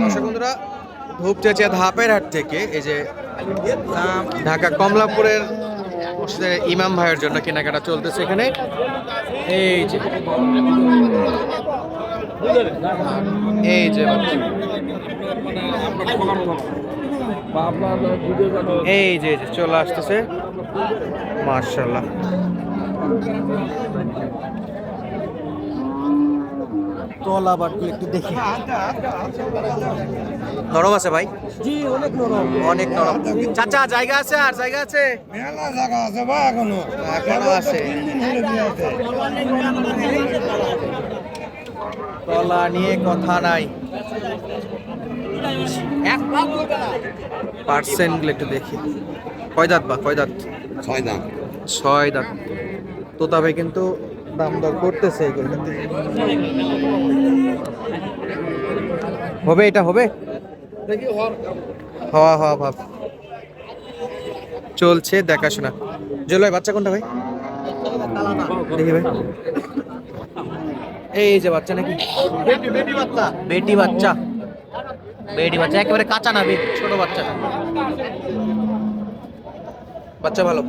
দর্শক বন্ধুরা ধূপচাচিয়া ধাপের হাট থেকে এই যে ঢাকা কমলাপুরের ইমাম ভাইয়ের জন্য কেনাকাটা চলতেছে এখানে। এই যে এই যে এই যে চলে আসতেছে। মার্শাল্লাহ তলা বাটগুলো একটু দেখি নরম আছে ভাই? জি অনেক নরম। অনেক নরম। চাচা জায়গা আছে আর? জায়গা আছে? মেলা জায়গা আছে বা এখনও। এখনও আছে। তলা নিয়ে কথা নাই। পার্সেন্টগুলো একটু দেখি। কয় দাঁত বা? কয় দাঁত? ছয় দাম ছয় দাঁত। তোতা ভাই কিন্তু দাম দর করতেছে হবে এটা হবে? হওয়া হওয়া ভাব চলছে দেখাশোনা। জল ভাই বাচ্চা কোনটা ভাই? দেখি ভাই। এই যে বাচ্চা নাকি? বেটি বাচ্চা। বেটি বাচ্চা বেটি বাচ্চা একেবারে কাঁচা না ছোট বাচ্চা। বাচ্চা ভালো।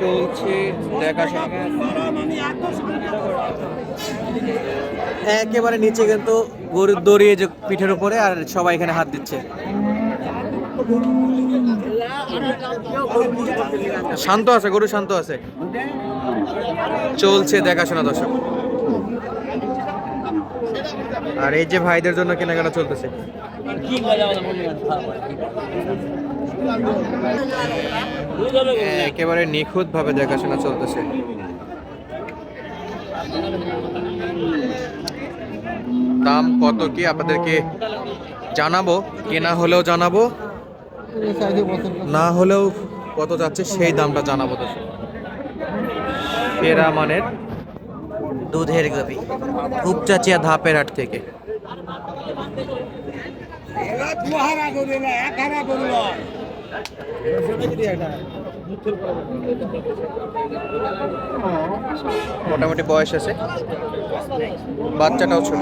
চলছে দেখাশোনা। একেবারে নিচে কিন্তু গরুর দড়িয়ে যে পিঠের উপরে, আর সবাই এখানে হাত দিচ্ছে। শান্ত আছে, গরু শান্ত আছে। চলছে দেখাশোনা, দর্শক। আর এই যে ভাইদের জন্য কেনাকাটা চলতেছে। একেবারে নিখুঁত ভাবে দেখাশোনা চলতেছে। দাম কত কি আপনাদেরকে জানাব? কেনা হলেও জানাব না হলেও কত যাচ্ছে সেই দামটা জানাব তো সেরা মানের দুধের গাবি উপচাচিয়া ধাপের হাট থেকে। মোটামুটি বয়স আছে বাচ্চাটাও ছোট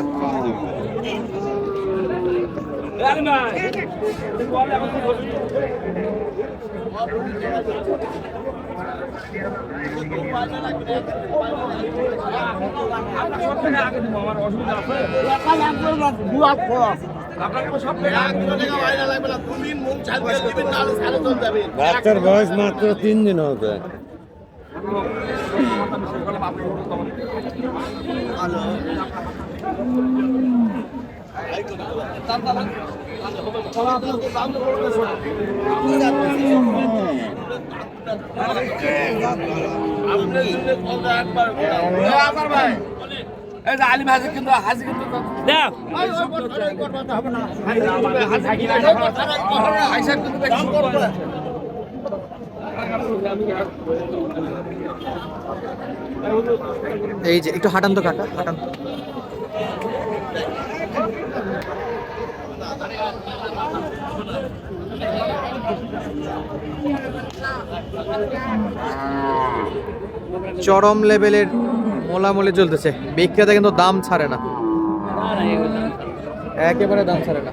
বাচ্চার বয়স মাত্র তিন দিন হবে এই যে একটু হাঁটান তো কাকা হাঁটান। চরম লেভেলের মোলামুলি চলতেছে বিক্রেতা কিন্তু দাম ছাড়ে না একেবারে দাম ছাড়ে না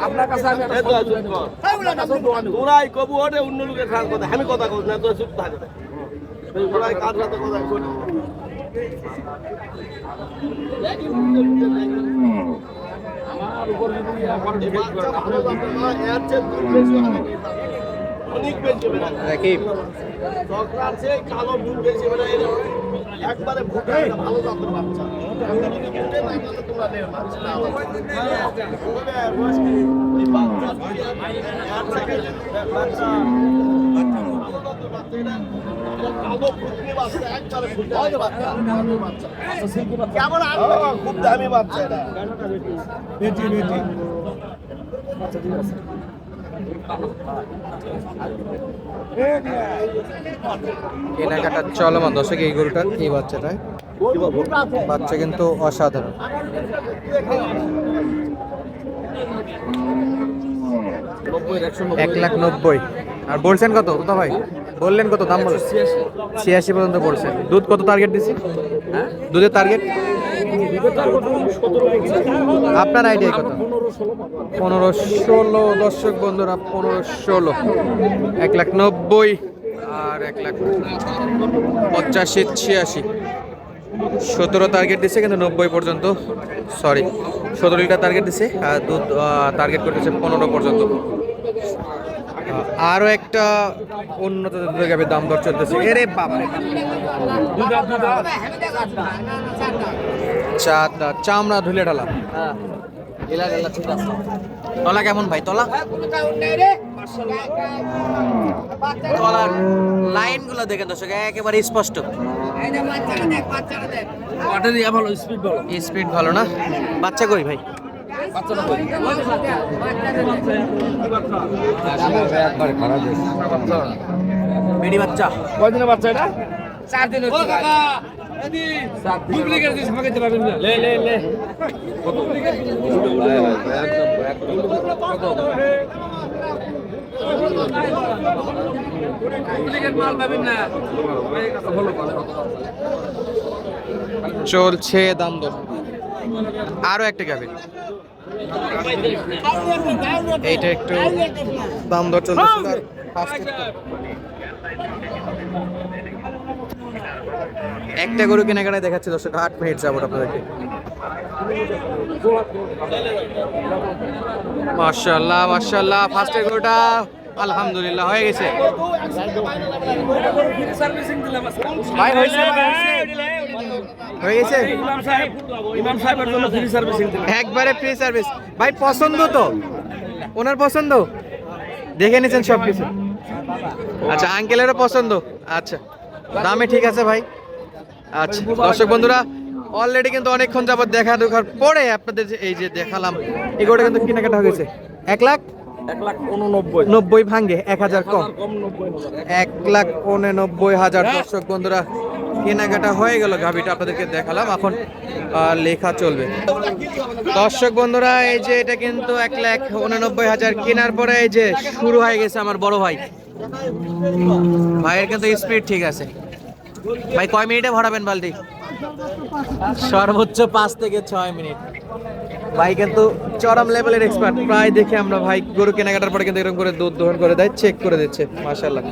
আপনার কাছে আমি কবু ওঠে অন্য লোকের খারাপ কথা। আমি কথা কই না তো চুপ থাকে। ওরাই কথা কই অনেক বেশি সরকার আছে কালো দুধ বেশি বেড়া একবারে ভুটে ভালো জাতের বাচ্চা কেমন খুব দামি বাচ্চা এটা। বেটি বেটি কেনাকাটা চলমান দর্শক এই গরুটার এই বাচ্চাটায় বাচ্চা কিন্তু অসাধারণ। এক লাখ নব্বই। আর বলছেন কত? কত ভাই বললেন কত? দাম বলেন ছিয়াশি পর্যন্ত বলছেন। দুধ কত টার্গেট দিছি? দুধের টার্গেট আপনার আইডিয়া কত? পনেরো ষোলো দর্শক বন্ধুরা, পনেরো ষোলো। এক লাখ নব্বই আর এক লাখ পঁচাশি, ছিয়াশি। সতেরো টার্গেট দিছে কিন্তু নব্বই পর্যন্ত সরি সতেরো লিটার টার্গেট দিছে, আর দুধ টার্গেট করতেছে পনেরো পর্যন্ত। আহ, আরও একটা উন্নত গাভীর দাম দর চলতেছে। এরে বাপরে। চাঁদ চামড়া ধুলে ঢালা। তলা কেমন ভাই তলা? তলার লাইনগুলো দেখেন দর্শক একেবারে স্পষ্ট। স্পিড ভালো না? বাচ্চা কই ভাই? বেডি বাচ্চা। কয়দিনের বাচ্চা এটা? লে লে চলছে দাম দর। আরও একটা গাভী এইটা একটু দাম দর তো। একটা গরু কেনাকাটায় দেখাচ্ছে দর্শক আট মিনিট যাব আপনাদেরকে। মার্শাল্লাহ মার্শাল্লাহ ফার্স্টের গরুটা আলহামদুলিল্লাহ হয়ে গেছে। ভাই হয়েছে। হয়ে গেছে? ইমাম সাহেবের জন্য ফ্রি সার্ভিসিং একবারে ফ্রি সার্ভিস ভাই পছন্দ তো? ওনার পছন্দ? দেখে নিয়েছেন সব কিছু আচ্ছা আঙ্কেলেরও পছন্দ? আচ্ছা দামে ঠিক আছে ভাই। আচ্ছা দর্শক বন্ধুরা অলরেডি কিন্তু অনেকক্ষণ যাবত দেখা দেখার পরে আপনাদের যে এই যে দেখালাম এগুলোটা কিন্তু কেনাকাটা হয়ে গেছে। এক লাখ? এক লাখ উননব্বই। নব্বই ভাঙ্গে এক হাজার কম। এক লাখ উননব্বই হাজার দর্শক বন্ধুরা। কেনাকাটা হয়ে গেল গাভিটা আপনাদেরকে দেখালাম। এখন লেখা চলবে। দর্শক বন্ধুরা এই যে এটা কিন্তু এক লাখ উননব্বই হাজার কেনার পরে এই যে শুরু হয়ে গেছে আমার বড় ভাই। ভাইয়ের কিন্তু স্পিড ঠিক আছে। ভাই কয় মিনিটে ভরাবেন বালতি? সর্বোচ্চ পাঁচ থেকে ছয় মিনিট। ভাই কিন্তু চরম লেভেলের এক্সপার্ট প্রায় দেখে আমরা ভাই গরু কেনাকাটার পরে কিন্তু এরকম করে দুধ দোহন করে দেয় চেক করে দিচ্ছে মাশাল্লাহ